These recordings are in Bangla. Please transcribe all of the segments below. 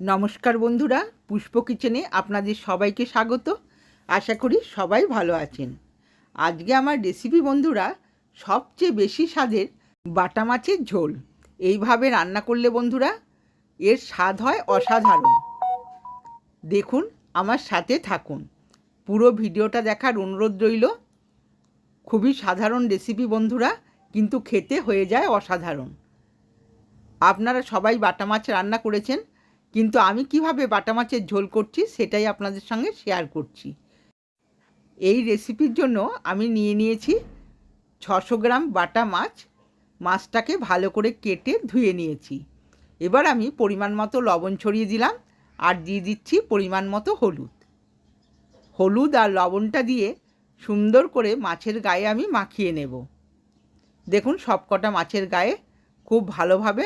নমস্কার বন্ধুরা, পুষ্প কিচেনে আপনাদের সবাইকে স্বাগত। আশা করি সবাই ভালো আছেন। আজকে আমার রেসিপি বন্ধুরা, সবচেয়ে বেশি স্বাদের বাটা মাছের ঝোল। এইভাবে রান্না করলে বন্ধুরা, এর স্বাদ হয় অসাধারণ। দেখুন, আমার সাথে থাকুন। পুরো ভিডিওটা দেখার অনুরোধ রইল। খুবই সাধারণ রেসিপি বন্ধুরা, কিন্তু খেতে হয়ে যায় অসাধারণ। আপনারা সবাই বাটা মাছ রান্না করেছেন। কিন্তু আমি কীভাবে বাটা মাছের ঝোল করছি সেটাই আপনাদের সঙ্গে শেয়ার করছি। এই রেসিপির জন্য আমি নিয়ে নিয়েছি ছশো গ্রাম বাটা মাছ, মাছটাকে ভালো করে কেটে ধুয়ে নিয়েছি। এবার আমি পরিমাণ মতো লবণ ছড়িয়ে দিলাম আর দিয়ে দিচ্ছি পরিমাণ মতো হলুদ। হলুদ আর লবণটা দিয়ে সুন্দর করে মাছের গায়ে আমি মাখিয়ে নেব। দেখুন সবকটা মাছের গায়ে খুব ভালোভাবে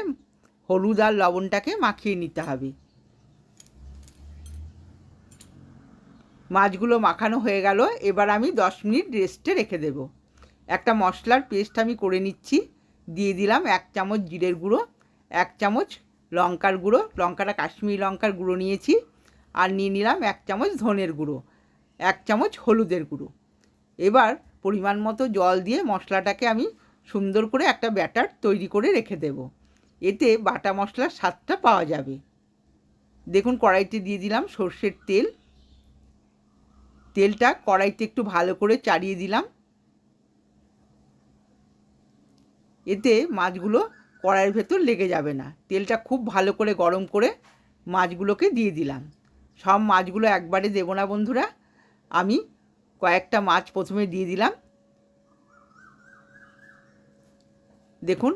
হলুদ আর লবণটাকে মাখিয়ে নিতে হবে। মাছগুলো মাখানো হয়ে গেল, এবার আমি দশ মিনিট রেস্টে রেখে দেব। একটা মশলার পেস্ট আমি করে নিচ্ছি, দিয়ে দিলাম এক চামচ জিরের গুঁড়ো, এক চামচ লঙ্কার গুঁড়ো, লঙ্কাটা কাশ্মীরি লঙ্কার গুঁড়ো নিয়েছি, আর নিয়ে নিলাম এক চামচ ধনের গুঁড়ো, এক চামচ হলুদের গুঁড়ো। এবার পরিমাণ মতো জল দিয়ে মশলাটাকে আমি সুন্দর করে একটা ব্যাটার তৈরি করে রেখে দেব। এতে বাটা মশলার স্বাদটা পাওয়া যাবে। দেখুন, কড়াইতে দিয়ে দিলাম সর্ষের তেল। তেলটা কড়াইতে একটু ভালো করে চাড়িয়ে দিলাম। এতে মাছগুলো কড়াইয়ের ভেতর লেগে যাবে না। তেলটা খুব ভালো করে গরম করে মাছগুলোকে দিয়ে দিলাম। সব মাছগুলো একবারে দেবো না, বন্ধুরা। আমি কয়েকটা মাছ প্রথমে দিয়ে দিলাম। দেখুন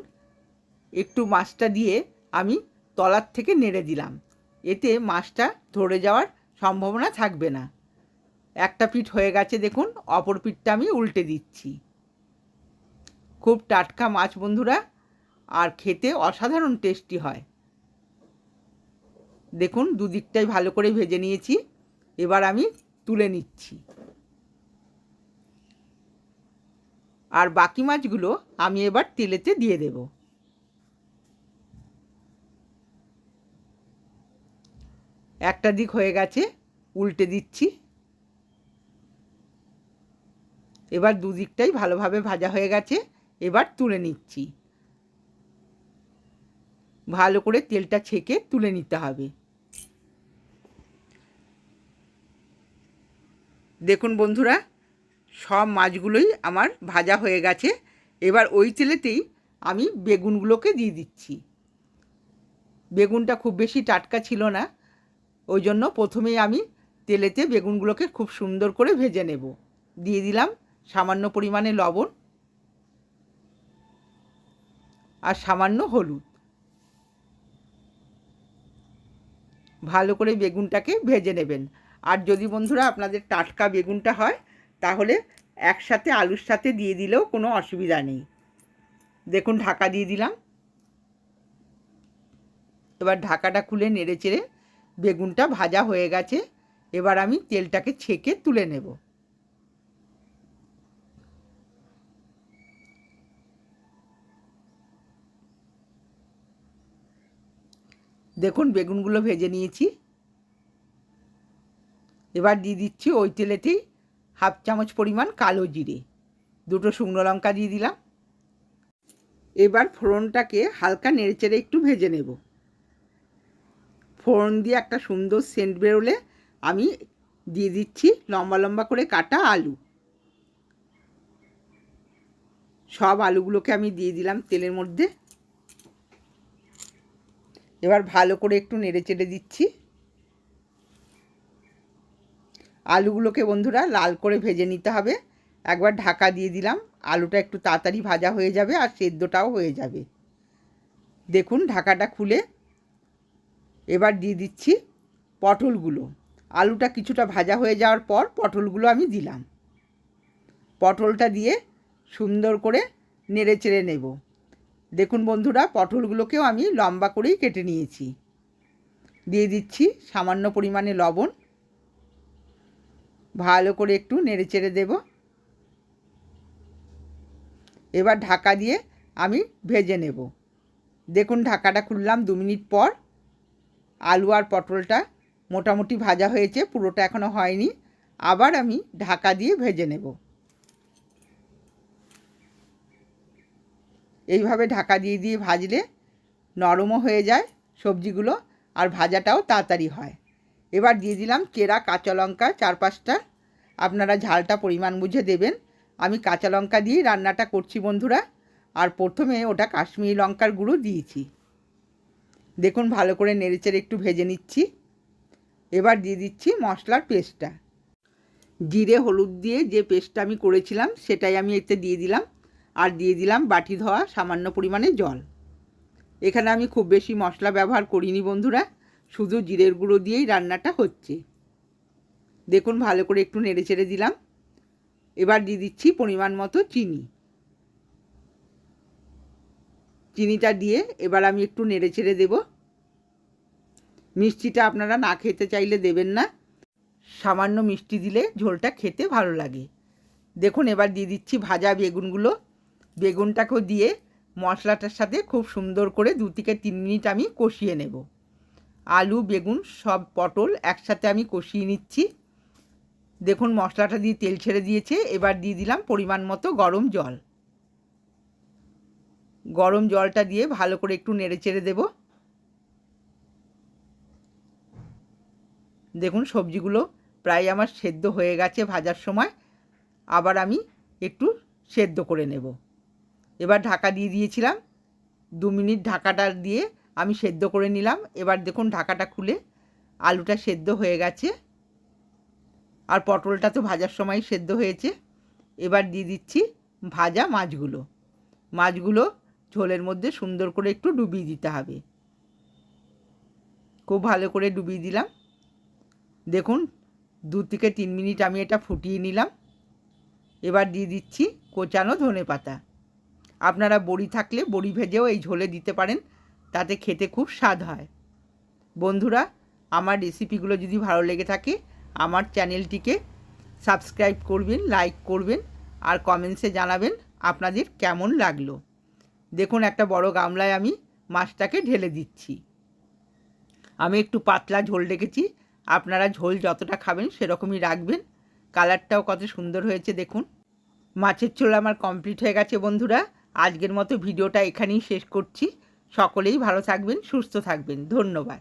একটু মাছটা দিয়ে আমি তলার থেকে নেড়ে দিলাম। এতে মাছটা ধরে যাওয়ার সম্ভাবনা থাকবে না। একটা পিঠ হয়ে গেছে দেখুন, অপর পিঠটা আমি উল্টে দিচ্ছি। খুব টাটকা মাছ বন্ধুরা, আর খেতে অসাধারণ টেস্টি হয়। দেখুন, দুদিকটাই ভালো করে ভেজে নিয়েছি, এবার আমি তুলে নিচ্ছি। আর বাকি মাছগুলো আমি এবার তেলেতে দিয়ে দেব। একটা দিক হয়ে গেছে, উল্টে দিচ্ছি। এবার দুদিকটাই ভালোভাবে ভাজা হয়ে গেছে, এবার তুলে নিচ্ছি। ভালো করে তেলটা ছেঁকে তুলে নিতে হবে। দেখুন বন্ধুরা, সব মাছগুলোই আমার ভাজা হয়ে গেছে। এবার ওই তেলেতেই আমি বেগুনগুলোকে দিয়ে দিচ্ছি। বেগুনটা খুব বেশি টাটকা ছিল না ওই জন্য প্রথমেই আমি তেলেতে বেগুনগুলোকে খুব সুন্দর করে ভেজে নেব। দিয়ে দিলাম সামান্য পরিমাণে লবণ আর সামান্য হলুদ। ভালো করে বেগুনটাকে ভেজে নেবেন। আর যদি বন্ধুরা আপনাদের টাটকা বেগুনটা হয়, তাহলে একসাথে আলুর সাথে দিয়ে দিলেও কোনো অসুবিধা নেই। দেখুন, ঢাকা দিয়ে দিলাম। এবার ঢাকাটা খুলে নেড়ে চেড়ে বেগুনটা ভাজা হয়ে গেছে, এবার আমি তেলটাকে ছেঁকে তুলে নেব। দেখুন, বেগুনগুলো ভেজে নিয়েছি। এবার দিয়ে দিচ্ছি ওই তেলেতেই হাফ চামচ পরিমাণ কালো জিরে, দুটো শুকনো লঙ্কা দিয়ে দিলাম। এবার ফোড়নটাকে হালকা নেড়েচেড়ে একটু ভেজে নেব। ফোড়ন দিয়ে একটা সুন্দর সেন্ট বেরোলে আমি দিয়ে দিচ্ছি লম্বা লম্বা করে কাটা আলু। সব আলুগুলোকে আমি দিয়ে দিলাম তেলের মধ্যে। এবার ভালো করে একটু নেড়ে চেড়ে দিচ্ছি। আলুগুলোকে বন্ধুরা লাল করে ভেজে নিতে হবে। একবার ঢাকা দিয়ে দিলাম। আলুটা একটু তাড়াতাড়ি ভাজা হয়ে যাবে আর সেদ্ধটাও হয়ে যাবে। দেখুন ঢাকাটা খুলে এবার দিয়ে দিচ্ছি পটলগুলো। আলুটা কিছুটা ভাজা হয়ে যাওয়ার পর পটলগুলো আমি দিলাম। পটলটা দিয়ে সুন্দর করে নেড়ে চেড়ে নেব। দেখুন বন্ধুরা, পটলগুলোকেও আমি লম্বা করেই কেটে নিয়েছি। দিয়ে দিচ্ছি সামান্য পরিমাণে লবণ। ভালো করে একটু নেড়ে চেড়ে দেব। এবার ঢাকা দিয়ে আমি ভেজে নেব। দেখুন ঢাকাটা খুললাম দু মিনিট পর। আলু আর পটলটা মোটামুটি ভাজা হয়েছে, পুরোটা এখনও হয়নি। আবার আমি ঢাকা দিয়ে ভেজে নেব। এইভাবে ঢাকা দিয়ে দিয়ে ভাজলে নরমও হয়ে যায় সবজিগুলো আর ভাজাটাও তাড়াতাড়ি হয়। এবার দিয়ে দিলাম কেরা কাঁচা লঙ্কা চার পাঁচটা আপনারা ঝালটা পরিমাণ বুঝে দেবেন। আমি কাঁচা লঙ্কা দিয়েই রান্নাটা করছি বন্ধুরা। আর প্রথমে ওটা কাশ্মীরি লঙ্কার গুঁড়ো দিয়েছি। দেখুন ভালো করে নেড়েচেড়ে একটু ভেজে নিচ্ছি। এবার দিয়ে দিচ্ছি মশলার পেস্টটা। জিরে, হলুদ দিয়ে যে পেস্টটা আমি করেছিলাম, সেটাই আমি এতে দিয়ে দিলাম। আর দিয়ে দিলাম বাটি ধোয়া সামান্য পরিমাণে জল। এখানে আমি খুব বেশি মশলা ব্যবহার করিনি বন্ধুরা, শুধু জিরের গুঁড়ো দিয়েই রান্নাটা হচ্ছে। দেখুন ভালো করে একটু নেড়ে চেড়ে দিলাম। এবার দিয়ে দিচ্ছি পরিমাণ মতো চিনি। চিনিটা দিয়ে এবার আমি একটু নেড়ে ছেড়ে দেবো। মিষ্টিটা আপনারা না খেতে চাইলে দেবেন না। সামান্য মিষ্টি দিলে ঝোলটা খেতে ভালো লাগে। দেখুন, এবার দিয়ে দিচ্ছি ভাজা বেগুনগুলো। বেগুনটাকেও দিয়ে মশলাটার সাথে খুব সুন্দর করে দু থেকে তিন মিনিট আমি কষিয়ে নেব। আলু, বেগুন সব পটল একসাথে আমি কষিয়ে নিচ্ছি। দেখুন, মশলাটা দিয়ে তেল ছেড়ে দিয়েছে। এবার দিয়ে দিলাম পরিমাণ মতো গরম জল। গরম জলটা দিয়ে ভালো করে একটু নেড়ে চেড়ে দেবো। দেখুন সবজিগুলো প্রায় আমার সেদ্ধ হয়ে গেছে ভাজার সময়। আবার আমি একটু সেদ্ধ করে নেব। এবার ঢাকা দিয়ে দিয়েছিলাম। দু মিনিট ঢাকাটা দিয়ে আমি সেদ্ধ করে নিলাম। এবার দেখুন ঢাকাটা খুলে আলুটা সেদ্ধ হয়ে গেছে। আর পটলটা তো ভাজার সময় সেদ্ধ হয়েছে। এবার দিয়ে দিচ্ছি ভাজা মাছগুলো। মাছগুলো ঝোলের মধ্যে সুন্দর করে একটু ডুবিয়ে দিতে হবে। খুব ভালো করে ডুবিয়ে দিলাম। দেখুন, দু থেকে তিন মিনিট আমি এটা ফুটিয়ে নিলাম। এবার দিয়ে দিচ্ছি কোচানো ধনে পাতা। আপনারা বড়ি থাকলে বড়ি ভেজেও এই ঝোলে দিতে পারেন, তাতে খেতে খুব স্বাদ হয়। বন্ধুরা, আমার রেসিপিগুলো যদি ভালো লেগে থাকে, আমার চ্যানেলটিকে সাবস্ক্রাইব করবেন, লাইক করবেন, আর কমেন্টসে জানাবেন আপনাদের কেমন লাগল। দেখুন, একটা বড় গামলায় আমি মাছটাকে ঢেলে দিচ্ছি। আমি একটু পাতলা ঝোল রেখেছি। আপনারা ঝোল যতটা খাবেন সেরকমই রাখবেন। কালারটাও কত সুন্দর হয়েছে, দেখুন। মাছের ঝোল আমার কমপ্লিট হয়ে গেছে, বন্ধুরা। আজকের মতো ভিডিওটা এখানেই শেষ করছি। সকলেই ভালো থাকবেন, সুস্থ থাকবেন। ধন্যবাদ।